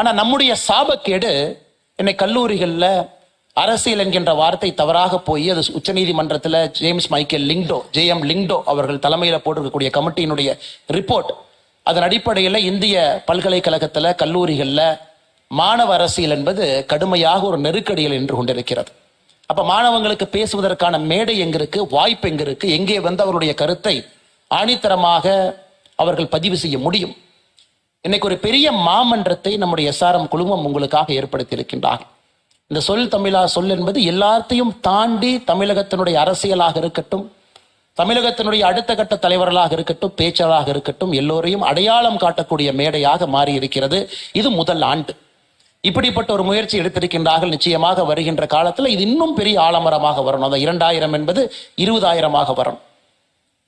ஆனால் நம்முடைய சாபக்கேடு என்னை கல்லூரிகளில் அரசியல் என்கின்ற வார்த்தை தவறாக போய் அது உச்சநீதிமன்றத்தில் James Michael Lyngdoh JM Lyngdoh அவர்கள் தலைமையில் போட்டிருக்கக்கூடிய கமிட்டியினுடைய ரிப்போர்ட் அதன் அடிப்படையில் இந்திய பல்கலைக்கழகத்தில் கல்லூரிகளில் மாணவ அரசியல் என்பது கடுமையாக ஒரு நெருக்கடியில் நின்று கொண்டிருக்கிறது. அப்போ மாணவங்களுக்கு பேசுவதற்கான மேடை எங்க இருக்கு வாய்ப்பு எங்க இருக்கு எங்கே வந்து அவருடைய கருத்தை ஆணித்தரமாக அவர்கள் பதிவு செய்ய முடியும். இன்னைக்கு ஒரு பெரிய மாமன்றத்தை நம்முடைய எஸ்ஆர்எம் குழுமம் உங்களுக்காக ஏற்படுத்தி இருக்கின்றார் இந்த சொல் தமிழா சொல் என்பது எல்லாத்தையும் தாண்டி தமிழகத்தினுடைய அரசியலாக இருக்கட்டும் தமிழகத்தினுடைய அடுத்த கட்ட தலைவர்களாக இருக்கட்டும் பேச்சராக இருக்கட்டும் எல்லோரையும் அடையாளம் காட்டக்கூடிய மேடையாக மாறி இருக்கிறது இது முதல் ஆண்டு. இப்படிப்பட்ட ஒரு முயற்சி எடுத்திருக்கின்றார்கள். நிச்சயமாக வருகின்ற காலத்தில் இது இன்னும் பெரிய ஆலமரமாக வரணும். அந்த இரண்டாயிரம் என்பது இருபதாயிரமாக வரணும்.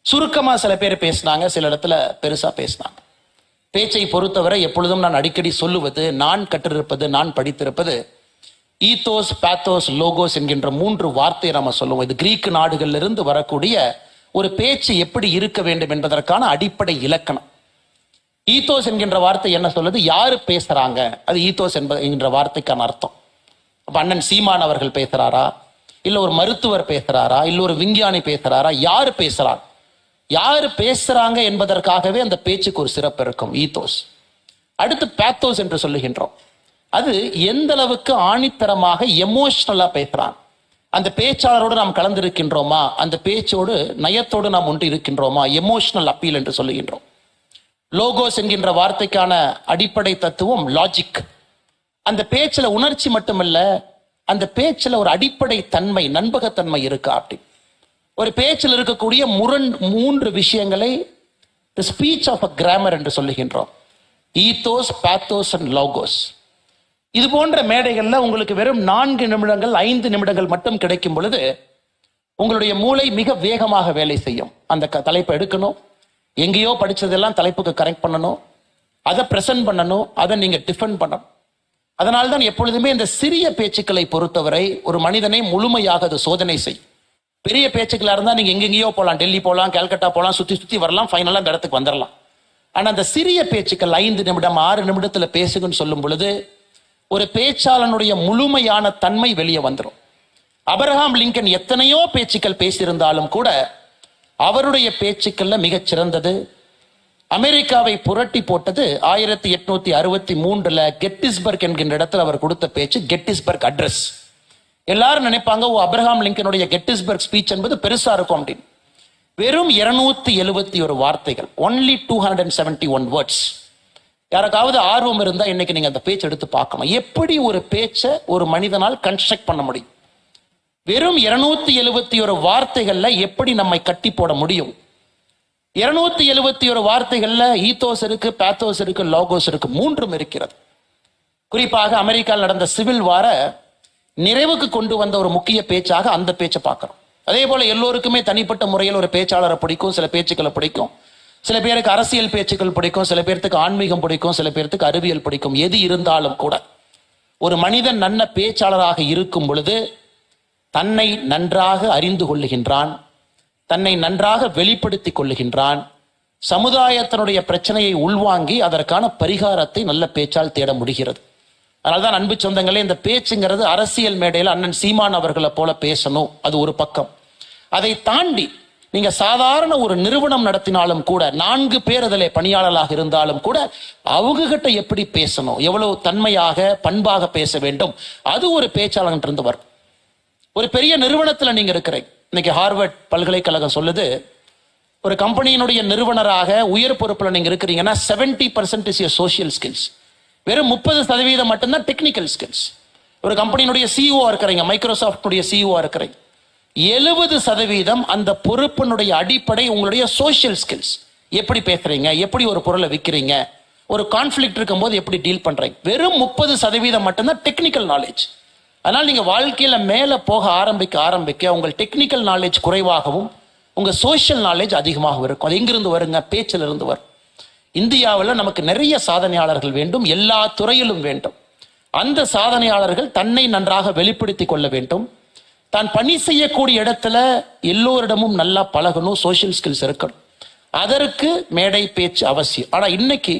சுருக்கமாக சில பேர் பேசினாங்க சில இடத்துல பெருசாக பேசினாங்க. பேச்சை பொறுத்தவரை எப்பொழுதும் நான் அடிக்கடி சொல்லுவது நான் கற்றிருப்பது நான் படித்திருப்பது ஈத்தோஸ் பேத்தோஸ் லோகோஸ் என்கின்ற மூன்று வார்த்தையை நம்ம சொல்லுவோம். இது கிரீக் நாடுகளிலிருந்து வரக்கூடிய ஒரு பேச்சு எப்படி இருக்க வேண்டும் என்பதற்கான அடிப்படை இலக்கணம். ஈத்தோஸ் என்கின்ற வார்த்தை என்ன சொல்லுது? யாரு பேசுறாங்க? அது ஈத்தோஸ் என்பது என்கின்ற வார்த்தைக்கான அர்த்தம். அப்ப அண்ணன் சீமான் அவர்கள் பேசுறாரா? இல்ல ஒரு மருத்துவர் பேசுறாரா? இல்ல ஒரு விஞ்ஞானி பேசுறாரா? யாரு பேசுறாரு யார் பேசுறாங்க என்பதற்காகவே அந்த பேச்சுக்கு ஒரு சிறப்பு இருக்கும். ஈத்தோஸ். அடுத்து பேத்தோஸ் என்று சொல்லுகின்றோம். அது எந்த அளவுக்கு ஆணித்தரமாக எமோஷனலா பேசுறான். அந்த பேச்சாளரோடு நாம் கலந்திருக்கின்றோமா? அந்த பேச்சோடு நயத்தோடு நாம் ஒன்று இருக்கின்றோமா? எமோஷனல் அப்பீல் என்று சொல்லுகின்றோம். லோகோஸ் என்கின்ற வார்த்தைக்கான அடிப்படை தத்துவம் லாஜிக் அந்த பேச்சில் உணர்ச்சி மட்டுமல்ல அந்த பேச்சில் ஒரு அடிப்படை தன்மை நண்பகத்தன்மை இருக்கா அப்படி. ஒரு பேச்சில் இருக்கக்கூடிய முரண் மூன்று விஷயங்களை the speech of a grammar என்று சொல்லுகின்றோம். ஈத்தோஸ் பேத்தோஸ் அண்ட் லோகோஸ் இது போன்ற மேடைகளில் உங்களுக்கு வெறும் நான்கு நிமிடங்கள் ஐந்து நிமிடங்கள் மட்டும் கிடைக்கும் பொழுது உங்களுடைய மூளை மிக வேகமாக வேலை செய்யும். அந்த க- தலைப்பை எடுக்கணும். எங்கேயோ படித்ததெல்லாம் தலைப்புக்கு கரெக்ட் பண்ணணும். அதை ப்ரெசன்ட் பண்ணணும். அதை நீங்கள் டிஃபெண்ட் பண்ணணும். அதனால்தான் எப்பொழுதுமே இந்த சிறிய பேச்சுக்களை பொறுத்தவரை ஒரு மனிதனை முழுமையாக அது சோதனை செய்யும். பெரிய பேச்சுக்களா இருந்தால் நீங்கள் எங்கெங்கேயோ போகலாம் டெல்லி போகலாம் கல்கட்டா போகலாம் சுற்றி சுற்றி வரலாம் ஃபைனலாக அந்த இடத்துக்கு வந்துடலாம் ஆனால் அந்த சிறிய பேச்சுக்கள் ஐந்து நிமிடம் ஆறு நிமிடத்தில் பேசுங்கன்னு சொல்லும் பொழுது ஒரு பேச்சாளனுடைய முழுமையான தன்மை வெளியே வந்துடும் அபரஹாம் லிங்கன் எத்தனையோ பேச்சுக்கள் பேசியிருந்தாலும் கூட அவருடைய பேச்சுக்கள்ல மிகச்சிறந்தது அமெரிக்காவை புரட்டி போட்டது ஆயிரத்தி எட்நூத்தி அறுபத்தி மூன்றுல கெட்டிஸ்பர்க் என்கின்ற இடத்துல அவர் கொடுத்த பேச்சு கெட்டிஸ்பர்க் அட்ரஸ். எல்லாரும் நினைப்பாங்க ஓ அப்ரஹாம் லிங்கனுடைய கெட்டிஸ்பர்க் ஸ்பீச் என்பது பெருசா இருக்கும் அப்படின்னு. வெறும் இருநூத்தி எழுபத்தி ஒரு வார்த்தைகள் only two hundred and seventy one words யாருக்காவது ஆர்வம் இருந்தா இன்னைக்கு நீங்க அந்த பேச்சு எடுத்து பார்க்கணும் எப்படி ஒரு பேச்சை ஒரு மனிதனால் கன்ஸ்ட்ரக்ட் பண்ண முடியும்? வெறும் இருநூத்தி எழுபத்தி ஒரு வார்த்தைகள்ல எப்படி நம்மை கட்டி போட முடியும்? இருநூத்தி எழுபத்தி ஒரு வார்த்தைகள்ல ஈத்தோஸ் இருக்கு பேத்தோஸ் இருக்கு லோகோஸ் இருக்கு மூன்றும் இருக்கிறது. குறிப்பாக அமெரிக்காவில் நடந்த சிவில் வார நிறைவுக்கு கொண்டு வந்த ஒரு முக்கிய பேச்சாக அந்த பேச்சை பார்க்குறோம். அதே போல் எல்லோருக்குமே தனிப்பட்ட முறையில் ஒரு பேச்சாளரை பிடிக்கும் சில பேச்சுக்களை பிடிக்கும். சில பேருக்கு அரசியல் பேச்சுக்கள் பிடிக்கும் சில பேர்த்துக்கு ஆன்மீகம் பிடிக்கும் சில பேர்த்துக்கு அறிவியல் பிடிக்கும். எது இருந்தாலும் கூட ஒரு மனிதன் நல்ல பேச்சாளராக இருக்கும் பொழுது தன்னை நன்றாக அறிந்து கொள்ளுகின்றான் தன்னை நன்றாக வெளிப்படுத்திக் கொள்ளுகின்றான் சமுதாயத்தினுடைய பிரச்சனையை உள்வாங்கி அதற்கான பரிகாரத்தை நல்ல பேச்சால் தேட முடிகிறது. அதனால்தான் அன்பு சொந்தங்களே இந்த பேச்சுங்கிறது அரசியல் மேடையில் அண்ணன் சீமான் அவர்களை போல பேசணும். அது ஒரு பக்கம். அதை தாண்டி நீங்க சாதாரண ஒரு நிறுவனம் நடத்தினாலும் கூட நான்கு பேர் அதில் பணியாளர்களாக இருந்தாலும் கூட அவங்க கிட்ட எப்படி பேசணும்? எவ்வளவு தன்மையாக பண்பாக பேச வேண்டும்? அது ஒரு பேச்சாளர்கிட்ட இருந்து வரும். ஒரு பெரிய நிறுவனத்தில் நீங்க இருக்கிறீங்க. இன்னைக்கு ஹார்வர்ட் பல்கலைக்கழகம் சொல்லுது ஒரு கம்பெனியினுடைய நிறுவனராக உயர் பொறுப்பில் நீங்க இருக்கிறீங்கன்னா 70% பர்சன்ட் இஸ் சோஷியல் ஸ்கில்ஸ் வெறும் முப்பது சதவீதம் மட்டும்தான் டெக்னிக்கல் ஸ்கில்ஸ் ஒரு கம்பெனியினுடைய சிஇஓ இருக்கிறீங்க மைக்ரோசாஃப்டுடைய சிஇஓ இருக்கிறீங்க. எழுபது சதவீதம் அந்த பொறுப்பினுடைய அடிப்படை உங்களுடைய சோஷியல் ஸ்கில்ஸ் எப்படி பேசுறீங்க எப்படி ஒரு பொருளை விற்கிறீங்க ஒரு கான்ஃபிளிக்ட் இருக்கும்போது எப்படி டீல் பண்றீங்க. வெறும் முப்பது சதவீதம் மட்டும்தான் டெக்னிக்கல் நாலேஜ் அதனால் நீங்கள் வாழ்க்கையில மேலே போக ஆரம்பிக்க ஆரம்பிக்க உங்கள் டெக்னிக்கல் நாலேஜ் குறைவாகவும் உங்க சோஷியல் நாலேஜ் அதிகமாகவும் இருக்கும். அது எங்கிருந்து வருங்க? பேச்சிலிருந்து வரும். இந்தியாவில் நமக்கு நிறைய சாதனையாளர்கள் வேண்டும் எல்லா துறையிலும் வேண்டும். அந்த சாதனையாளர்கள் தன்னை நன்றாக வெளிப்படுத்தி கொள்ள வேண்டும். தான் பணி செய்யக்கூடிய இடத்துல எல்லோரிடமும் நல்லா பழகணும் சோஷியல் ஸ்கில்ஸ் இருக்கணும். அதற்கு மேடை பேச்சு அவசியம். ஆனால் இன்னைக்கு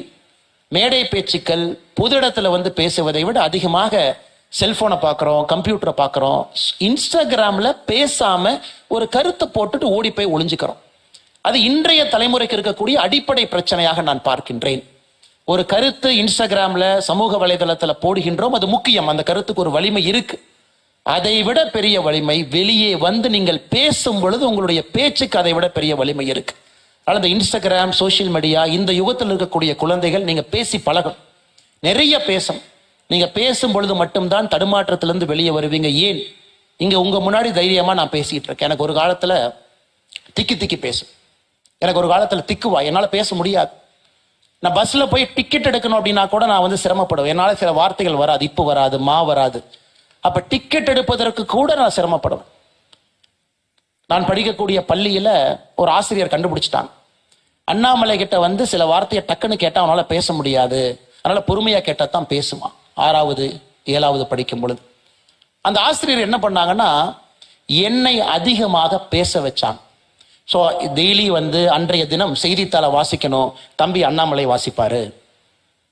மேடை பேச்சுக்கள் பொது இடத்துல வந்து பேசுவதை விட அதிகமாக செல்போனை பார்க்குறோம் கம்ப்யூட்டரை பார்க்குறோம் இன்ஸ்டாகிராமில் பேசாமல் ஒரு கருத்தை போட்டுட்டு ஓடி போய் ஒளிஞ்சுக்கிறோம். அது இன்றைய தலைமுறைக்கு இருக்கக்கூடிய அடிப்படை பிரச்சனையாக நான் பார்க்கின்றேன். ஒரு கருத்து இன்ஸ்டாகிராம்ல சமூக வலைதளத்துல போடுகின்றோம். அது முக்கியம். அந்த கருத்துக்கு ஒரு வலிமை இருக்கு. அதை விட பெரிய வலிமை வெளியே வந்து நீங்கள் பேசும் பொழுது உங்களுடைய பேச்சுக்கு அதை விட பெரிய வலிமை இருக்கு. ஆனால் இந்த இன்ஸ்டாகிராம் சோஷியல் மீடியா இந்த யுகத்தில் இருக்கக்கூடிய குழந்தைகள் நீங்க பேசி பழகணும். நிறைய பேசும் நீங்க பேசும் பொழுது மட்டும்தான் தடுமாற்றத்திலிருந்து வெளியே வருவீங்க. ஏன்? இங்க உங்க முன்னாடி தைரியமா நான் பேசிட்டு இருக்கேன். எனக்கு ஒரு காலத்துல திக்கி திக்கி பேசும் எனக்கு ஒரு காலத்தில் திக்குவா. என்னால் பேச முடியாது. நான் பஸ்ஸில் போய் டிக்கெட் எடுக்கணும் அப்படின்னா கூட நான் வந்து சிரமப்படுவேன். என்னால் சில வார்த்தைகள் வராது. இப்போ வராது மா வராது. அப்போ டிக்கெட் எடுப்பதற்கு கூட நான் சிரமப்படுவேன். நான் படிக்கக்கூடிய பள்ளியில் ஒரு ஆசிரியர் கண்டுபிடிச்சிட்டாங்க. அண்ணாமலை கிட்ட வந்து சில வார்த்தையை டக்குன்னு கேட்டால் அவனால் பேச முடியாது. அதனால் பொறுமையாக கேட்டால் தான் பேசுவான். ஆறாவது ஏழாவது படிக்கும் பொழுது. அந்த ஆசிரியர் என்ன பண்ணாங்கன்னா என்னை அதிகமாக பேச வச்சாங்க. ஸோ டெய்லி வந்து அன்றைய தினம் செய்தித்தாளை வாசிக்கணும். தம்பி அண்ணாமலை வாசிப்பார்.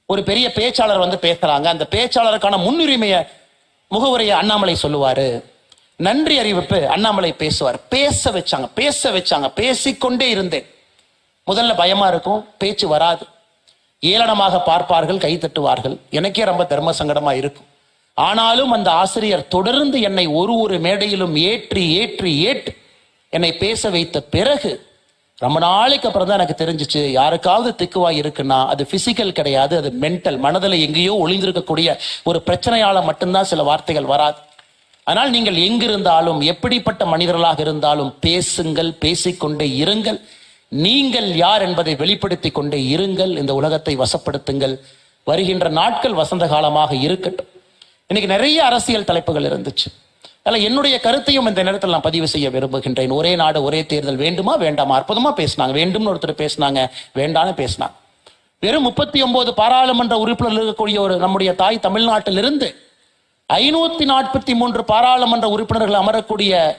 ஒரு பெரிய பேச்சாளர் வந்து பேசுகிறாங்க அந்த பேச்சாளருக்கான முன்னுரிமையை முகவுரையை அண்ணாமலை சொல்லுவார். நன்றி அறிவிப்பு அண்ணாமலை பேசுவார். பேச வச்சாங்க. பேச வச்சாங்க. பேசிக்கொண்டே இருந்தேன். முதல்ல பயமா இருக்கும். பேச்சு வராது. ஏளனமாக பார்ப்பார்கள் கை தட்டுவார்கள். எனக்கே ரொம்ப தர்ம சங்கடமா இருக்கும். ஆனாலும் அந்த ஆசிரியர் தொடர்ந்து என்னை ஒரு ஒரு மேடையிலும் ஏற்றி ஏற்றி ஏற்றி என்னை பேச வைத்த பிறகு ரொம்ப நாளைக்கு அப்புறம் தான் எனக்கு தெரிஞ்சிச்சு யாருக்காவது திக்குவாய் இருக்குன்னா அது பிசிக்கல் கிடையாது அது மென்டல் மனதில் எங்கேயோ ஒளிந்திருக்கக்கூடிய ஒரு பிரச்சனையால மட்டும்தான் சில வார்த்தைகள் வராது. ஆனால் நீங்கள் எங்கிருந்தாலும் எப்படிப்பட்ட மனிதர்களாக இருந்தாலும் பேசுங்கள் பேசிக்கொண்டே இருங்கள். நீங்கள் யார் என்பதை வெளிப்படுத்தி கொண்டே இருங்கள். இந்த உலகத்தை வசப்படுத்துங்கள். வருகின்ற நாட்கள் வசந்த காலமாக இருக்கட்டும். இன்னைக்கு நிறைய அரசியல் தலைப்புகள் இருந்துச்சு. அதில் என்னுடைய கருத்தையும் இந்த நேரத்தில் நான் பதிவு செய்ய விரும்புகின்றேன். ஒரே நாடு ஒரே தேர்தல் வேண்டுமா வேண்டாமா? அற்புதமாக பேசினாங்க. வேண்டும்னு ஒருத்தர் பேசினாங்க வேண்டான்னு பேசினாங்க. வெறும் முப்பத்தி ஒன்பது பாராளுமன்ற உறுப்பினர் இருக்கக்கூடிய ஒரு நம்முடைய தாய் தமிழ்நாட்டிலிருந்து ஐநூத்தி நாற்பத்தி மூன்று பாராளுமன்ற உறுப்பினர்கள் அமரக்கூடிய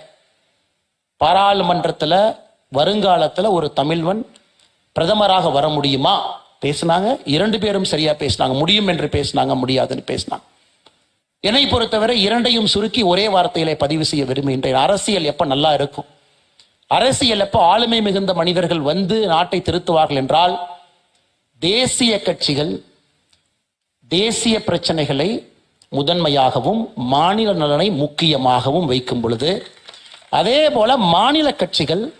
பாராளுமன்றத்தில் வருங்காலத்தில் ஒரு தமிழ்வன் பிரதமராக வர முடியுமா? பேசினாங்க. இரண்டு பேரும் சரியா பேசினாங்க. முடியும் என்று பேசினாங்க முடியாதுன்னு பேசினாங்க. என்னை பொறுத்தவரை இரண்டையும் சுருக்கி ஒரே வார்த்தையிலே பதிவு செய்ய விரும்புகின்றேன். அரசியல் எப்ப நல்லா இருக்கும்? அரசியல் எப்ப ஆளுமை மிகுந்த மனிதர்கள் வந்து நாட்டை திருத்துவார்கள் என்றால் தேசிய கட்சிகள் தேசிய பிரச்சனைகளை முதன்மையாகவும் மாநில நலனை முக்கியமாகவும் வைக்கும் பொழுது அதே போல மாநில கட்சிகள்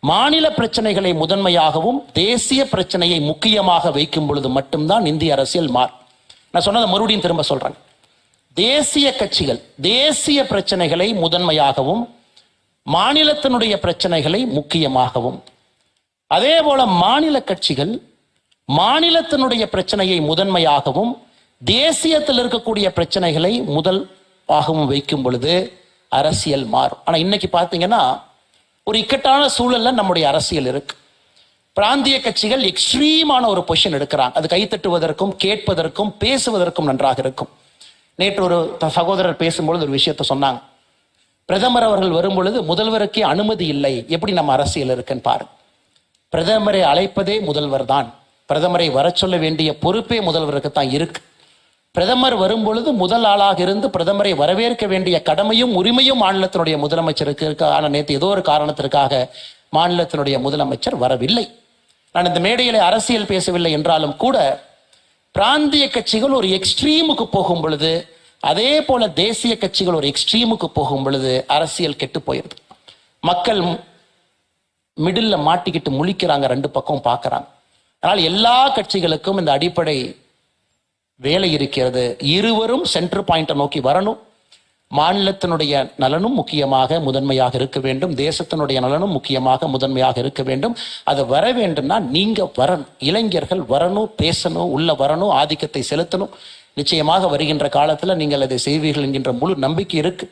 மாநில பிரச்சனைகளை முதன்மையாகவும் தேசிய பிரச்சனையை முக்கியமாக வைக்கும் பொழுது மட்டும்தான் இந்திய அரசியல் மாறும். நான் சொன்னதை மறுபடியும் திரும்ப சொல்றேன். தேசிய கட்சிகள் தேசிய பிரச்சனைகளை முதன்மையாகவும் மாநிலத்தினுடைய பிரச்சனைகளை முக்கியமாகவும். அதே போல மாநில கட்சிகள் மாநிலத்தினுடைய பிரச்சனையை முதன்மையாகவும் தேசியத்தில் இருக்கக்கூடிய பிரச்சனைகளை முதலாகவும் வைக்கும் பொழுது அரசியல் மாறும். ஆனா இன்னைக்கு பார்த்தீங்கன்னா ஒரு இக்கட்டான சூழல்ல நம்முடைய அரசியல் இருக்கு. பிராந்திய கட்சிகள் எக்ஸ்ட்ரீமான ஒரு பொசிஷன் எடுக்கிறாங்க. அது கைத்தட்டுவதற்கும் கேட்பதற்கும் பேசுவதற்கும் நன்றாக இருக்கும். நேற்று ஒரு சகோதரர் பேசும்பொழுது ஒரு விஷயத்த சொன்னாங்க. பிரதமர் அவர்கள் வரும்பொழுது முதல்வருக்கே அனுமதி இல்லை. எப்படி நம்ம அரசியல் இருக்குன்னு பாருங்க பிரதமரை அழைப்பதே முதல்வர் தான். பிரதமரை வர சொல்ல வேண்டிய பொறுப்பே முதல்வருக்கு தான் இருக்கு. பிரதமர் வரும்பொழுது முதல் ஆளாக இருந்து பிரதமரை வரவேற்க வேண்டிய கடமையும் உரிமையும் மாநிலத்தினுடைய முதலமைச்சருக்கு இருக்கு. ஆனால் நேற்று ஏதோ ஒரு காரணத்திற்காக மாநிலத்தினுடைய முதலமைச்சர் வரவில்லை. நான் இந்த மேடையில அரசியல் பேசவில்லை என்றாலும் கூட பிராந்திய கட்சிகள் ஒரு எக்ஸ்ட்ரீமுக்கு போகும் பொழுது அதே போல தேசிய கட்சிகள் ஒரு எக்ஸ்ட்ரீமுக்கு போகும் பொழுது அரசியல் கெட்டு போயிருது. மக்கள் மிடில்ல மாட்டிக்கிட்டு முழிக்கிறாங்க ரெண்டு பக்கம் பார்க்கறாங்க அதனால் எல்லா கட்சிகளுக்கும் இந்த அடிப்படை வேலை இருக்கிறது. இருவரும் சென்டர் பாயிண்ட்டை நோக்கி வரணும். மாநிலத்தினுடைய நலனும் முக்கியமாக முதன்மையாக இருக்க வேண்டும். தேசத்தினுடைய நலனும் முக்கியமாக முதன்மையாக இருக்க வேண்டும். அது வர வேண்டும்னா நீங்க வரணும். இளைஞர்கள் வரணும் பேசணும் உள்ள வரணும் ஆதிக்கத்தை செலுத்தணும். நிச்சயமாக வருகின்ற காலத்தில் நீங்கள் அதை செய்வீர்கள் என்கின்ற முழு நம்பிக்கை இருக்கு.